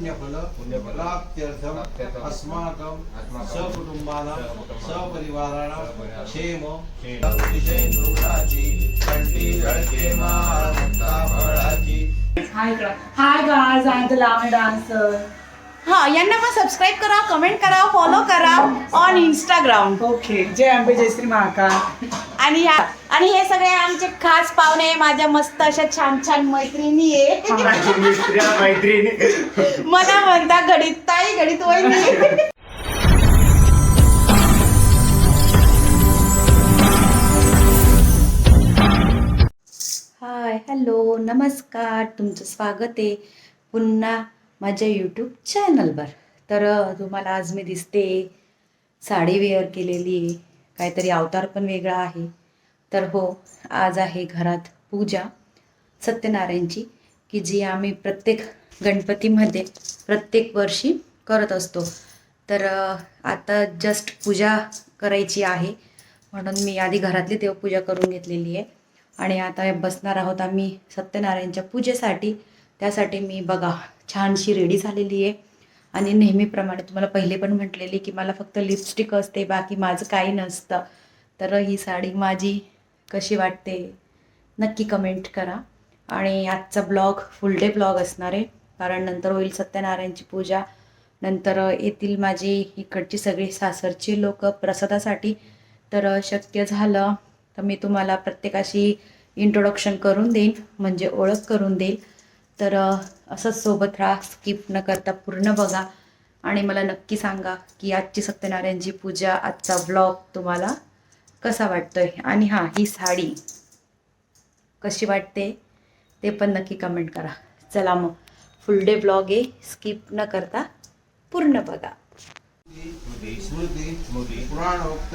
पुण्यफल प्राप्त्यर्थम अस्माकं सकुटुंबानां सपरिवाराणां क्षेम. अतिशय कंठी फळाची. Hi hi the Lavani dancer. हा यांना पण सबस्क्राईब करा कमेंट करा फॉलो करा ऑन इंस्टाग्राम ओके जय अंबे जय श्री महाकाल. आणि या आणि हे सगळे आमचे खास पाहुणे माझ्या मस्त अशा छान छान मैत्रिणी आहे मैत्रिणी. मला म्हणता घडीत ताई घडीत वहिनी. हाय हॅलो नमस्कार तुमचं स्वागत आहे पुन्हा माझ्या यूट्यूब चॅनलवर तर तुम्हाला आज मी दिसते साडी वेअर केलेली आहे. काहीतरी अवतार पण वेगळा आहे. तर हो आज आहे घरात पूजा. सत्यनारायणची की जी आम्ही प्रत्येक गणपतीमध्ये प्रत्येक वर्षी करत असतो. तर आता जस्ट पूजा करायची आहे. म्हणून मी आधी घरातली देवपूजा करून घेतलेली आहे. आणि आता बसणार आहोत आम्ही सत्यनारायणच्या पूजेसाठी. त्यासाठी मी बघा छानशी रेडी झालेली आहे. आणि नेहमीप्रमाणे तुम्हाला पहिले पण म्हटलेली की मला फक्त लिपस्टिक असते बाकी माझं काही नसतं. तर ही साडी माझी कशी वाटते नक्की कमेंट करा. आणि आजचा ब्लॉग फुल डे ब्लॉग असणार आहे. कारण नंतर होईल सत्यनारायणची पूजा. नंतर येथील माझी इकडची सगळी सासरची लोक प्रसादासाठी. तर शक्य झालं तर मी तुम्हाला प्रत्येकाशी इंट्रोडक्शन करून देईन. म्हणजे ओळख करून देईल. तर असंच सोबत राहा स्किप न करता पूर्ण बघा. आणि मला नक्की सांगा की आजची सत्यनारायणची पूजा आजचा ब्लॉग तुम्हाला कसा वाटतोय? आणि हां ही साडी कशी वाटते? ते पण नक्की कमेंट करा. चला मग फुल डे ब्लॉग आहे. स्किप न करता पूर्ण बघा. स्मृती पुराणोक्त पुराणोक्त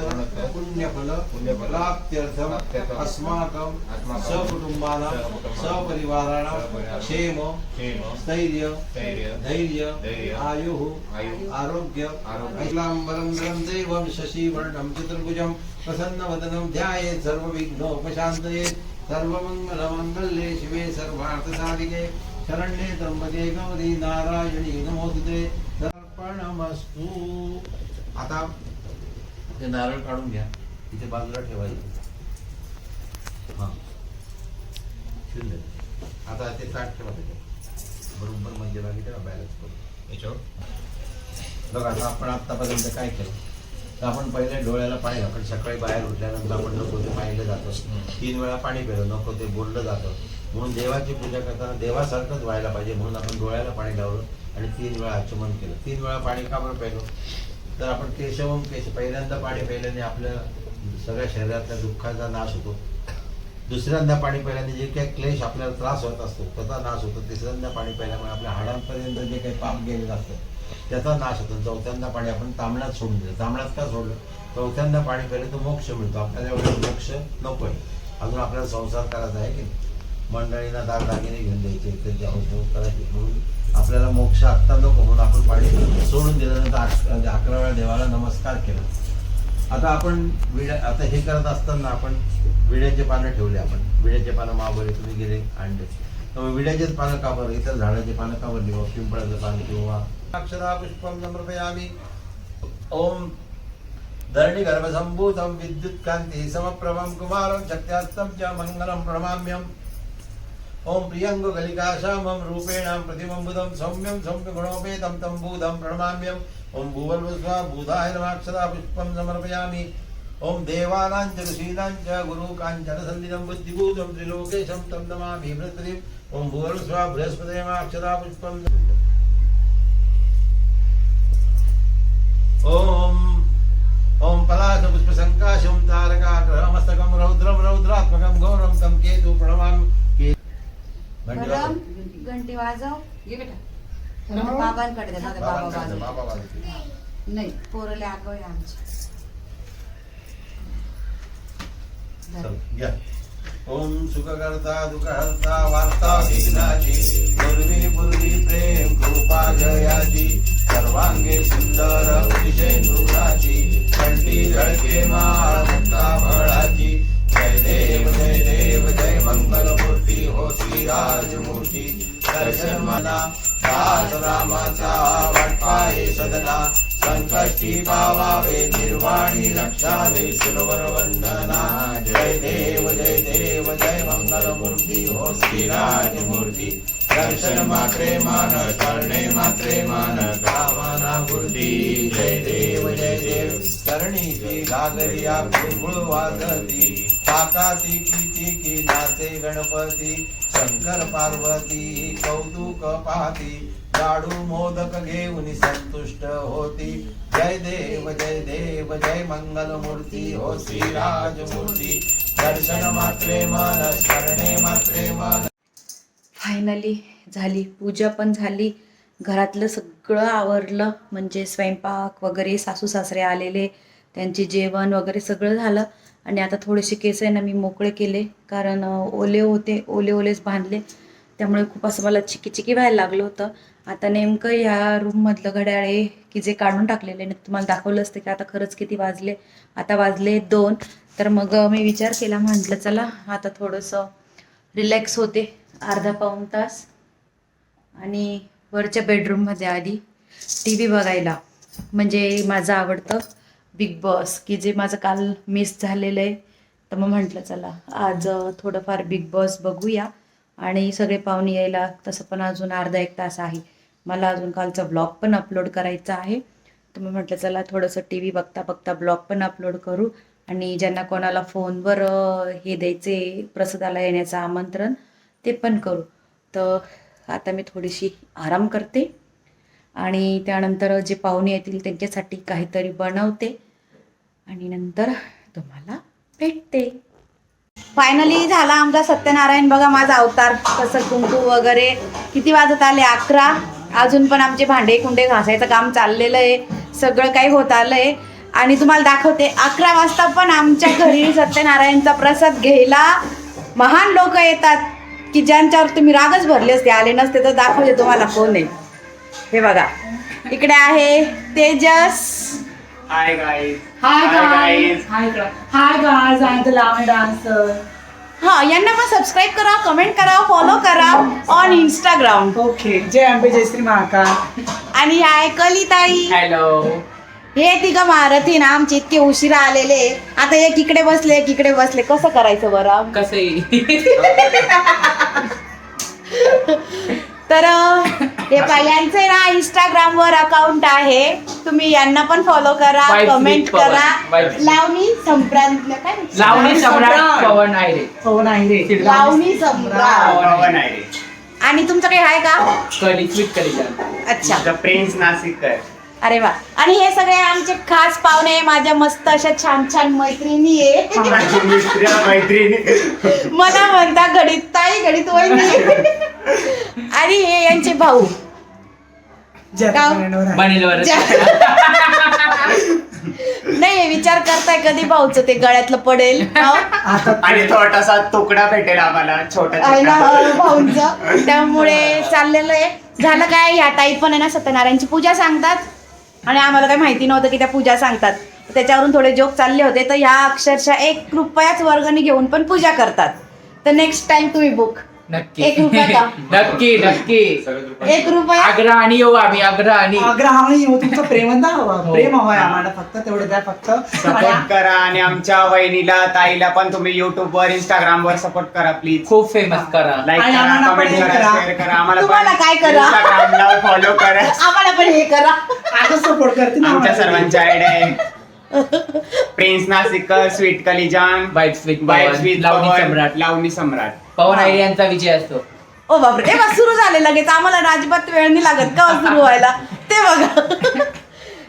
पुण्यफल पुण्यफल प्राप्त्यर्थम प्राप्त्यर्थम अस्माकं सकुटुंबानां सपरिवाराणां क्षेम स्थैर्य धैर्य आयुः आरोग्य शशिवर्णं चतुर्भुजं प्रसन्नवदनं ध्यायेत् सर्वविघ्नोपशान्तये सर्वमङ्गलमङ्गल्ये शिवे सर्वार्थसाधिके शरण्ये त्र्यंबके गौरी नारायणी नमोस्तुते। अर्पणमस्तु आता ते नारळ काढून घ्या. इथे बाजूला ठेवायचं. हां. शून्य आता ते ताट ठेवा त्याच्यात. बरोबर मध्यभागी ठेवा बॅलन्स करून. याच्यावर. बघा आता आपण आतापर्यंत काय केलं? तर आपण पहिले डोळ्याला पाणी घालतो सकाळी बाहेर उठल्यानंतर आपण नको ते पाहिलं जातं. तीन वेळा पाणी प्यायलं नको ते बोललं जातं. म्हणून देवाची पूजा करताना देवासारखंच व्हायला पाहिजे म्हणून आपण डोळ्याला पाणी लावलं. आणि तीन वेळा आचमन केलं. तीन वेळा पाणी का बरं प्यायलो? तर आपण केशवम केश पहिल्यांदा पाणी प्यायल्याने आपल्या सगळ्या शरीरातल्या दुःखाचा नाश होतो. दुसऱ्यांदा पाणी प्यायल्याने जे काही क्लेश आपल्याला त्रास होत असतो त्याचा नाश होतो. तिसऱ्यांदा पाणी प्यायल्यामुळे आपल्या हाडांपर्यंत जे काही पाप गेलेलं असतं त्याचा नाश होतो. चौथ्यांदा पाणी आपण तांबड्यात सोडून दिलं. तांबड्यात का सोडलं? चौथ्यांदा पाणी प्यायलं तर मोक्ष मिळतो. आपल्याला एवढं मोक्ष नको आहे अजून आपल्याला संसार करायचा आहे की नाही? मंडळींना दागदागिने घेऊन द्यायचे त्यांची औषध करायचे. म्हणून आपल्याला मोक्ष आत्ता नको म्हणून आपण पाणी सोडून दिल्यानंतर म्हणजे अकरा वेळा देवाला नमस्कार केला. आता आपण विड्या आता हे करत असताना आपण विड्याचे पानं ठेवले आपण. विड्याचे पानं महाबळे तुम्ही गेले आणले त्यामुळे मग विड्याचेच पानं का बरं? इतर झाडाचे पानं का बरं किंवा पिंपळाचं पानं किंवा अक्षरा पुष्पम आम्ही ओम धरणी गर्भसंभूतम विद्युत कांती समप्रभम कुमारम शक्त्यास्तम च मंगलम प्रमाम्यम ओम प्रियंगो गलिकाशामं रूपेण प्रतिबंबुदं सौम्यं सौम्यगुणोपेतं तं भूतं प्रणमाम्यम् ओम भूवल्वस्वा भूताय नमाक्षदा पुष्पं समर्पयामि। ओम देवानां च ऋषीणां च बुद्धिभूतं त्रिलोकेशं तं नमामि बृहस्पतिम् ओम भूवल्वस्वा बृहस्पतिमाक्षदा पुष्पं ओम। ओम पलाश तारकाग्रहमस्तकं रौद्रं रौद्रात्मकं गौरं तं केतु प्रणमामि। घंटी वाजव. बेटा बाबांकडे बाबा वाजव. बाबा. नाही पोरले आमचे घ्या. ओम सुखकर्ता दुःखहर्ता वार्ता विघ्नाची पूर्वी पूर्वी प्रेम कृपा जयाची सर्वांगे सुंदर अतिशय नृणाची कंठी झळके माळ मुक्ता फळाची जय देव जय देव जय मंगल मूर्ती श्री राजमूर्ती दर्शन मला. रामाचा वाटपाये सदना संकष्टी पावावे निर्वाणी रक्षावे सुरवर वंदना. जय देव जय देव जय मंगल मूर्ती हो श्रीराज मूर्ती दर्शन मात्रे मान करणे मात्रे मान कामना मूर्ती जय देव जय देव चरणीची घागरिया गुळगुळ वाजती ताकाती किती की नाचे गणपती. शंकर पार्वती कौतुक पाहती. लाडू मोदक घेऊन संतुष्ट होती. जय देव जय देव जय मंगल मूर्ती हो श्री मूर्ती दर्शन मात्रे मन शरणे मात्रे मन. फायनली झाली पूजा पण झाली. घरातलं सगळं आवरलं म्हणजे स्वयंपाक वगैरे सासू सासरे आलेले त्यांचे जेवण वगैरे सगळं झालं. आणि आता थोडेसे केस आहे ना मी मोकळे केले कारण ओले होते ओले ओलेच बांधले त्यामुळे खूप असं मला चिकी चिकी व्हायला लागलं होतं. आता नेमकं ह्या रूममधलं घड्याळ आहे की जे काढून टाकलेले आहे तुम्हाला दाखवलं असतं की आता खरंच किती वाजले. आता वाजले दोन. तर मग मी विचार केला म्हटलं चला आता थोडंसं रिलॅक्स होते अर्धा पाऊण तास. आणि वरच्या बेडरूममध्ये आली. टी व्ही बघायला. म्हणजे माझं आवडतं बिग बॉस की जे माझं काल मिस झालेलं आहे. तर मग म्हटलं चला आज थोडंफार बिग बॉस बघूया. आणि सगळे पाहुणे यायला तसं पण अजून अर्धा एक तास आहे. मला अजून कालचा ब्लॉग पण अपलोड करायचा आहे. तर मी म्हटलं चला थोडंसं टी व्ही बघता बघता ब्लॉग पण अपलोड करू. आणि ज्यांना कोणाला फोनवर हे द्यायचे प्रसादाला येण्याचं आमंत्रण ते पण करू. तर आता मी थोडीशी आराम करते. आणि त्यानंतर जे पाहुणे येतील त्यांच्यासाठी काहीतरी बनवते. आणि नंतर तुम्हाला भेटते. फायनली झाला आमचा सत्यनारायण. बघा माझा अवतार कसं कुंकू वगैरे किती वाजत आले? अकरा. अजून पण आमचे भांडे कुंडे घासायचं काम चाललेलं आहे. सगळं काही होत आलंय. आणि तुम्हाला दाखवते अकरा वाजता पण आमच्या घरी सत्यनारायणचा प्रसाद घ्यायला महान लोक येतात. की ज्यांच्यावर तुम्ही रागच भरले असते आले नसते तर दाखवते तुम्हाला कोण आहे. हे बघा. इकडे आहे Tejas. Hi guys hi guys hi hi guys I am the Lavani dancer हा यांना पण सबस्क्राईब करा कमेंट करा फॉलो करा ऑन इंस्टाग्राम ओके जय अंबे जय श्री महाकाल. आणि ह्या आहे कलिताई. हॅलो हे तिघ महारथी ना आमचे इतके उशिरा आलेले. आता एक इकडे बसले एक इकडे बसले. कसं करायचं बरं? कसं तर अं, हे पहा, यांचे ना इंस्टाग्राम वर अकाउंट आहे. तुम्ही यांना पण फॉलो करा कमेंट. करा. लावणी संक्रांत काय? लावणी सम्राट. पवन आहे पवन आहे रे. लावणी पवन आहे. आणि तुमचं काही आहे का? कली अच्छा. प्रिन्स नाशिककर अरे वा. आणि हे सगळे आमचे खास पाहुणे माझ्या मस्त अशा छान छान मैत्रिणी आहे माझी मित्र मैत्रिणी. मला म्हणता घडीत ताई घडीत वहिनी. आणि हे यांचे भाऊ. बनेलवर नाही विचार करताय कधी भाऊचं ते गळ्यातलं पडेल हो? आणि छोटासा तुकडा भेटेल आम्हाला छोटा. भाऊंचं. त्यामुळे चाललेलं आहे. झालं काय? ह्या ताई पण आहे ना सत्यनारायणची पूजा सांगतात. आणि आम्हाला काही माहिती नव्हतं की त्या पूजा सांगतात. त्याच्यावरून थोडे जोक चालले होते. तर ह्या अक्षरशः एक रुपयाच वर्गणी घेऊन पण पूजा करतात. तर नेक्स्ट टाइम तुम्ही बुक नक्की. एक रुपया का? नक्की नक्की. एक रुपया? आग्रा आणि येऊ आम्ही आग्रा आणि आग्रह येऊ. तुमचं प्रेमंदा हवा हो. प्रेम हवंय आम्हाला फक्त तेवढं द्या फक्त. सपोर्ट करा आणि आमच्या वहिनीला ताईला पण तुम्ही युट्यूब वर इंस्टाग्राम वर सपोर्ट करा प्लीज खूप फेमस करा. लाईक आणि करा आम्हाला पण कमेंट हे करा करा. शेअर करा. आम्हाला तुम्हाला काय करा? इंस्टाग्रामला फॉलो करा. आम्हाला पण हे करा. आता सपोर्ट करते ना आमच्या आम्हाला. सर्वांच्या आयडिया आहे. प्रिन्स नासिककर स्वीट कलिजान with Vibes Pawan, with Lavani सम्राट. लावणी सम्राट. पवन आयडी यांचा विजय असतो. ओ बापरे बस सुरू झाले लगेच. आम्हाला अजिबात वेळ नाही लागत का सुरू व्हायला? ते बघा.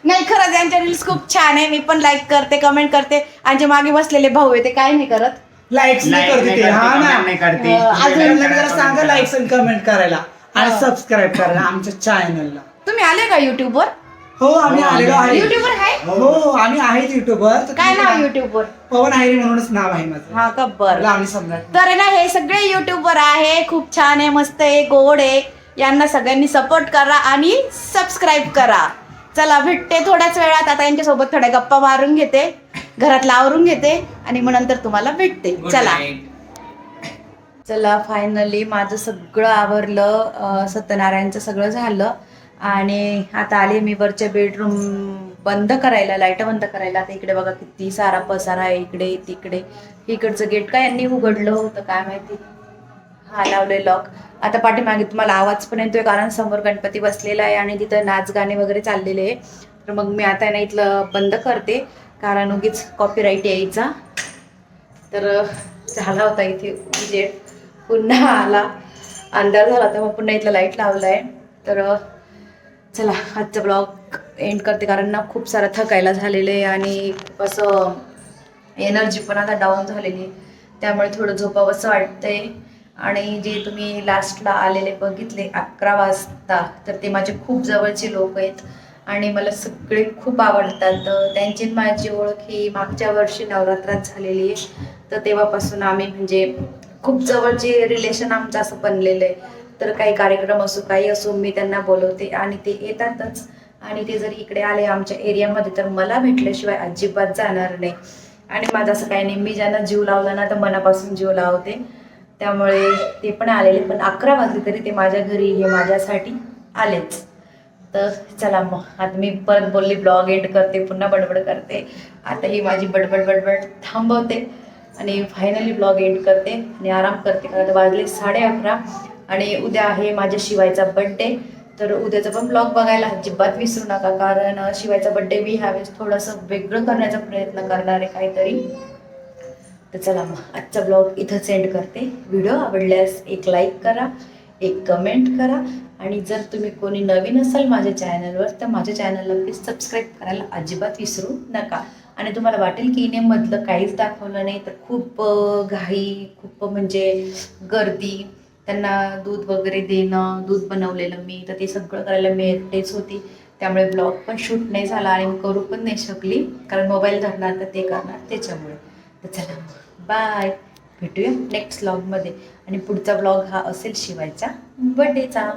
नाही खरंच यांच्या रील्स खूप छान आहे. मी पण लाईक करते कमेंट करते. आणि जे मागे बसलेले भाऊ आहे ते काय नाही करत. लाईक्स नाही Like करते नाही ते. करते, हा ना. comment नाही करते. अं, अजून Like त्यांना करा, जरा सांगा. लाईक्स आणि कमेंट करायला. आणि हा. सबस्क्राईब करायला आमच्या चॅनलला तुम्ही आले का युट्यूबवर हो आम्ही हो, आलेलो आहे. युट्यूबवर आहे? हो आम्ही आहेत युट्यूबवर तर काय नाव युट्यूबवर पवन आयरी म्हणूनच नाव आहे माझं. हा का बरं? लावणी सम्राट तर आहे ना हे सगळे युट्यूबवर आहे खूप छान आहे मस्त आहे गोड आहे. यांना सगळ्यांनी सपोर्ट करा आणि सबस्क्राईब करा. चला भेटते थोड्याच वेळात. आता यांच्यासोबत थोड्या गप्पा मारून घेते. घरातला आवरून घेते. आणि मग नंतर तुम्हाला भेटते. चला. चला फायनली माझं सगळं आवरलं. अं, सत्यनारायणचं सगळं झालं. आणि आता आले मी वरच्या बेडरूम बंद करायला लाइट बंद करायला. आता इकडे बघा किती सारा पसारा आहे इकडे तिकडे. इकडचं गेट काय यांनी उघडलं होतं काय माहिती? हा लावले लॉक आता पाठीमागे तुम्हाला आवाज पण येतोय कारण समोर गणपती बसलेला आहे आणि तिथं नाच गाणे वगैरे चाललेले आहे. तर मग मी आता ना इथलं बंद करते कारण उगीच कॉपीराईट यायचा. तर झाला होता इथे उजेड पुन्हा आला. अंधार झाला तर मग पुन्हा इथलं लाइट लावलाय. तर चला आजचा ब्लॉग एंड करते कारण ना खूप सारा थकायला झालेलं आहे आणि खूप असं एनर्जी पण आता डाऊन झालेली आहे. त्यामुळे थोडं झोपावंसं वाटतंय. आणि जे तुम्ही लास्टला आलेले बघितले अकरा वाजता तर ते माझे खूप जवळचे लोक आहेत. आणि मला सगळे खूप आवडतात. तर त्यांची माझी ओळख ही मागच्या वर्षी नवरात्रात झालेली आहे. तर तेव्हापासून आम्ही म्हणजे खूप जवळचे रिलेशन आमचं असं बनलेलं आहे. तर काही कार्यक्रम असो काही असो मी त्यांना बोलवते आणि ते येतातच. आणि ते जरी इकडे आले आमच्या एरियामध्ये तर मला भेटल्याशिवाय अजिबात जाणार नाही. आणि माझं असं काही नाही मी ज्यांना जीव लावला ना तर मनापासून जीव लावते. त्यामुळे ते पण आलेले पण अकरा वाजले तरी ते माझ्या घरी हे माझ्यासाठी आलेच. तर चला मग आता मी परत बोलली ब्लॉग एंड करते पुन्हा बडबड करते. आता ही माझी बडबड बडबड थांबवते. आणि फायनली ब्लॉग एंड करते आणि आराम करते. कारण वाजले साडे अकरा. आणि उद्या आहे माझ्या शिवायचा बड्डे तर उद्याचा पण ब्लॉग बघायला अजिबात विसरू नका कारण शिवायचा बड्डे मी ह्यावेळेस थोडंसं वेगळं करण्याचा प्रयत्न करणार आहे काहीतरी. तर चला मग आजचा ब्लॉग इथं सेंड करते. व्हिडिओ आवडल्यास एक लाईक करा एक कमेंट करा. आणि जर तुम्ही कोणी नवीन असाल माझ्या चॅनलवर तर माझ्या चॅनलला प्लीज सबस्क्राईब करायला अजिबात विसरू नका. आणि तुम्हाला वाटेल की इनेमधलं काहीच दाखवलं नाही तर खूप घाई खूप म्हणजे गर्दी त्यांना दूध वगैरे देणं दूध बनवलेलं मी तर ते सगळं करायला मी एकटेच होती. त्यामुळे ब्लॉग पण शूट नाही झाला आणि करू पण नाही शकली कारण मोबाईल धरणार तर ते करणार त्याच्यामुळे. तर चला बाय भेटूया नेक्स्ट ब्लॉगमध्ये आणि पुढचा ब्लॉग हा असेल शिवायचा. बर्थडेचा